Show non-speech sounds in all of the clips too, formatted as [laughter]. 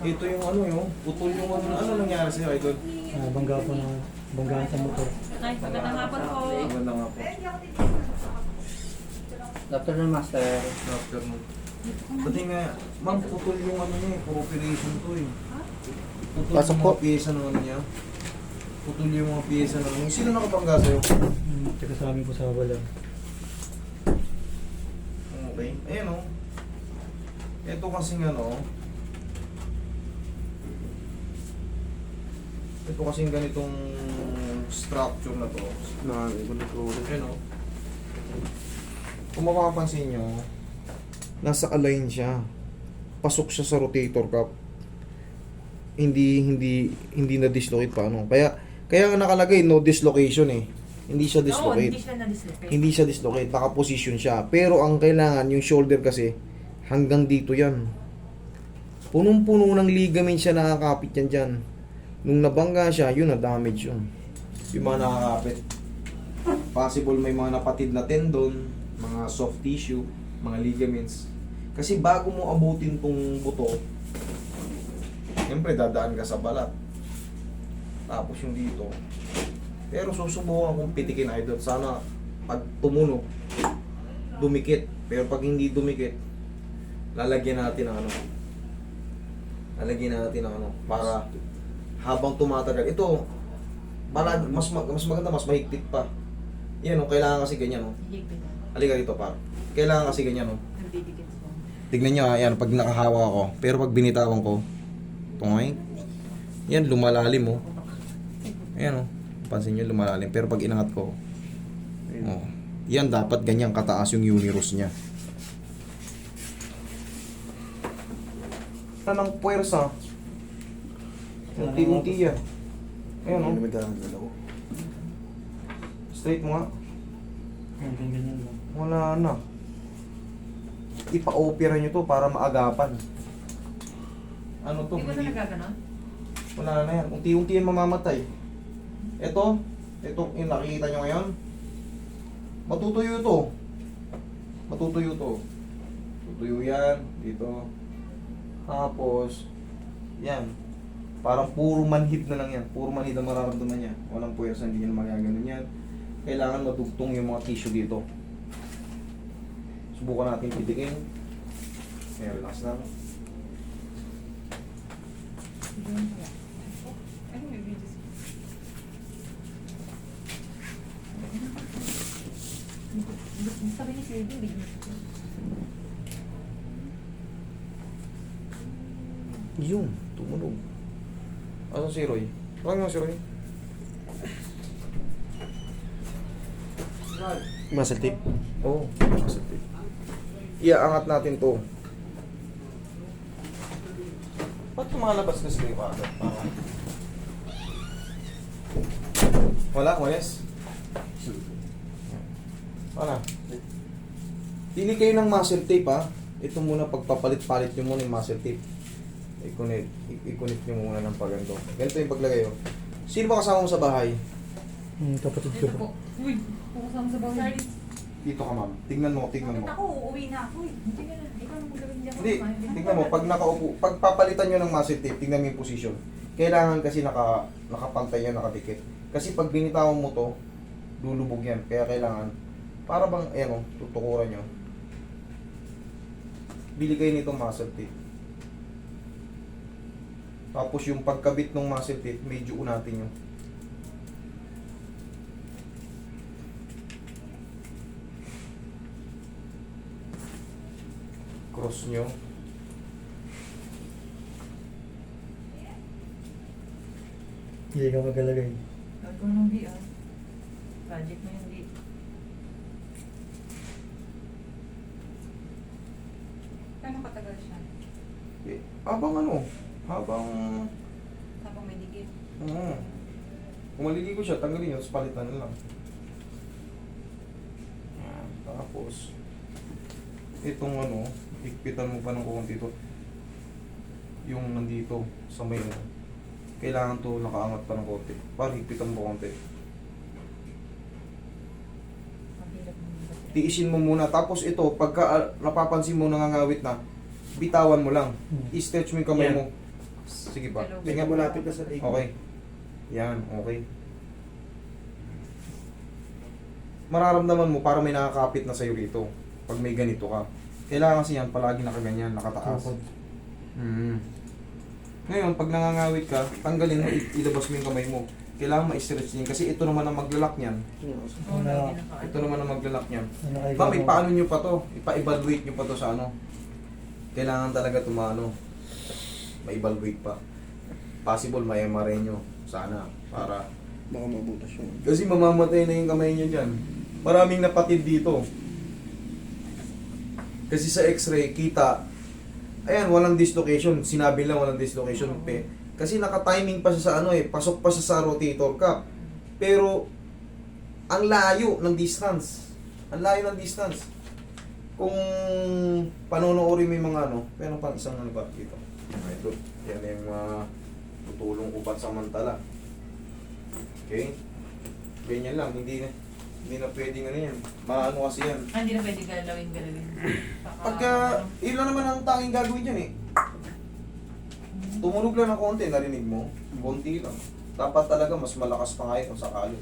Ito yung ano yung, putol yung ano, ano nangyari sa'yo, idol? Ah, bangga po na banggaan sa motor. Ay, magandang hapon po. Maganda nga po. Dr. na Master. Afternoon. Pati nga, ma'am, putol yung ano niya eh, for operation to eh. Putol Pasok yung po. mga pyesa ng ano niya. Putol yung mga pyesa ng ano niya. Sino nakabangga sa'yo? Hmm, tsaka sa amin po sa wala. Okay. Ayan o. Ito kasing ano. Ito kasing ganitong structure na to. Na, gulit ko ulit. Ayan o. Kung mapapansin nyo, nasa align siya. Pasok siya sa rotator cuff. Hindi hindi hindi na dislocate pa ano. Kaya kaya nakalagay no dislocation eh. Hindi siya Oo, dislocate hindi siya na-dislocate. hindi siya dislocate, naka-position siya. Pero ang kailangan, yung shoulder kasi, hanggang dito yan. Punong-puno ng ligament siya nakakapit yan dyan. Nung nabangga siya, yun na-damage yun. Yung mga nakakapit. Possible may mga napatid na tendon, mga soft tissue, mga ligaments. Kasi bago mo abutin tong buto, siyempre dadaan ka sa balat. Tapos yung dito, pero susubukan kong pitikin idol. Sana pag tumunog, dumikit. Pero pag hindi dumikit, lalagyan natin ng ano. Lalagyan natin ng ano. Para habang tumatagal. Ito, para mas, mag- mas maganda, mas mahigpit pa. Yan o, kailangan kasi ganyan o. Higpit na. Halika dito pa. Kailangan kasi ganyan o. Nagdidikit po. Tignan nyo ha, yan, pag nakahawa ako. Pero pag binitawan ko, tungoy, yan, lumalalim oh. Ayan oh, pansin nyo, lumalalim. Pero pag inangat ko, oh, yan dapat ganyan kataas yung universe niya. Tanang puwersa. Unti-unti yan. Ayan oh, straight mo nga. Hanggang ganyan lang. Wala na. Ipa-opera nyo to para maagapan. Ano to? Hindi ko nagaganon. Wala na yan. Unti-unti yan mamamatay. Ito, ito yung nakikita nyo ngayon. Matutuyo to. Matutuyo to. Tutuyo yan. Dito. Tapos, yan. Parang puro manhid na lang yan. Puro manhid ang mararamdaman niya. Walang puwersa, hindi niya magaganon yan. Kailangan madugtong yung mga tissue dito. Subukan natin pitikin. Ayan, relax lang. Sabi ni Sir, hindi. Yun, tumunog. Ano si Roy? Tawagin mo si Roy. Muscle tape? Oo, oh, muscle tape. Iaangat natin to. Ba't lumalabas kasi kayo kaagad? Para... Wala, walis. Wala. Pili kayo ng muscle tape ha. Ito muna pagpapalit-palit nyo muna yung muscle tape. I-connect, i-connect nyo muna ng pagando. Ganito yung paglagay oh. Sino ba kasama mo sa bahay? Hmm, kapatid ko Ito po. po. Uy, pukusama sa bahay. Dito ka ma'am. Tignan mo, tignan Bakit mo. ako? Uuwi na ako eh. Hindi ka na. Ikaw na maglagay niya. Hindi, tignan mo. Pag nakaupo, pag papalitan nyo ng muscle tape, tignan mo yung position. Kailangan kasi naka, nakapantay yan, nakadikit. Kasi pag binitawan mo to, lulubog yan. Kaya kailangan, para bang, ayan o, tutukuran nyo. Bili kayo nitong muscle tape. Tapos yung pagkabit ng muscle tape, medyo unatin nyo. Cross nyo. Hindi ka magalagay. Ko nung di ah. Project mo yung di. Kano katagal siya? Eh, habang ano, habang, Habang may dikit. oo. Kung maliligo siya, tanggalin yun, tapos palitan na lang. Yan, tapos, itong ano, higpitan mo pa ng kukunti ito. Yung nandito, sa may ano. Kailangan to nakaangat pa ng konti. Para higpitan mo konti. Tiisin mo muna. Tapos ito, pagka ah, napapansin mo nangangawit na, bitawan mo lang. Hmm. I-stretch mo yung kamay Yan. mo. Sige pa. Hello. Tingnan mo lapit na sa leg. Okay. Yan, okay. Mararamdaman mo parang may nakakapit na sa'yo rito pag may ganito ka. Kailangan kasi yan palagi nakaganyan, nakataas. Mm. Ngayon, pag nangangawit ka, tanggalin mo, ilabas mo yung kamay mo. Kailangan ma-stretch din kasi ito naman ang maglalak niyan. Ito naman ang maglalak niyan. Ma'am, ipaano nyo pa to? Ipa-evaluate nyo pa to sa ano? Kailangan talaga tumano. Ma-evaluate pa. Possible may MRI nyo. Sana. Para. Baka mabutas yun. Kasi mamamatay na yung kamay nyo dyan. Maraming napatid dito. Kasi sa x-ray, kita. Ayan, walang dislocation. Sinabi lang walang dislocation. Pe. Kasi naka-timing pa siya sa ano eh. Pasok pa siya sa rotator cuff. Pero, ang layo ng distance. Ang layo ng distance. Kung panonoorin mo yung mga ano, meron pang isang ano pa dito. Ito, yan yung mga tutulong upat samantala. Okay? Ganyan lang, hindi na hindi na pwedeng ano yan. Maano kasi yan. Ah, hindi na pwede galawin, galawin. Baka, Pagka, yun lang naman ang tanging gagawin dyan eh. Tumunog lang ng konti, narinig mo. Konti lang. Dapat talaga mas malakas pa nga kung sakali.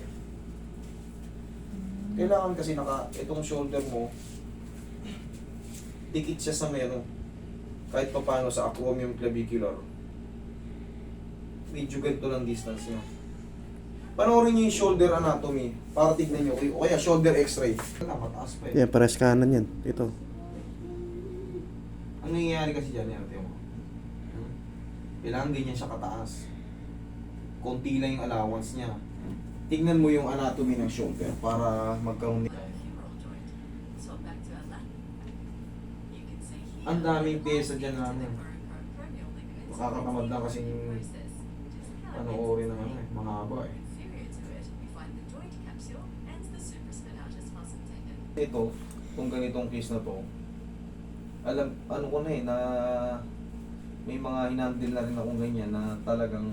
Kailangan kasi naka, itong shoulder mo, dikit siya sa may ano, kahit pa paano sa acromion clavicular. Medyo ganito lang distance niya. Panoorin niyo yung shoulder anatomy para tignan niyo. O kaya shoulder x-ray. Wala, mataas pa eh. Yeah, pares kanan yan. Ito. Ang nangyayari kasi dyan, yan, tiyo mo. Hmm? Kailangan ganyan siya kataas. Konti lang yung allowance niya. Tignan mo yung anatomy ng shoulder para magkaroon ni... Ang daming pyesa dyan na ano. Makakatamad lang kasing panoorin ng ano eh, mahaba eh. Ito, kung ganitong case na to, alam, ano ko na eh, na may mga hinandle na rin akong ganyan na talagang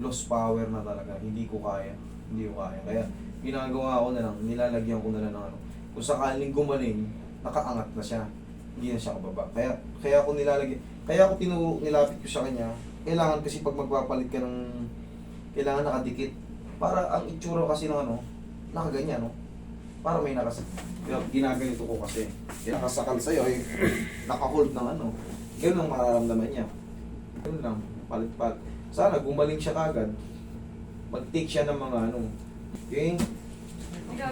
lost power na talaga. Hindi ko kaya. Hindi ko kaya. Kaya, ginagawa ko na lang, nilalagyan ko na lang ng ano. Kung sakaling gumaling, nakaangat na siya. Hindi na siya kababa. Kaya, kaya ako nilalagyan, kaya ako tinuro, nilapit ko sa kanya. Kailangan kasi pag magpapalit ka ng, kailangan nakadikit. Para ang itsura kasi ng ano, nakaganyan, no? Para may nakas... Kaya ginaganito ko kasi. Nakasakal sa'yo, eh, [clears throat] nakahold ng ano. Ganun ang mararamdaman niya. Ganun lang, palit-palit. Sana gumaling siya kagad. Mag-take siya ng mga ano. Okay? Ikaw,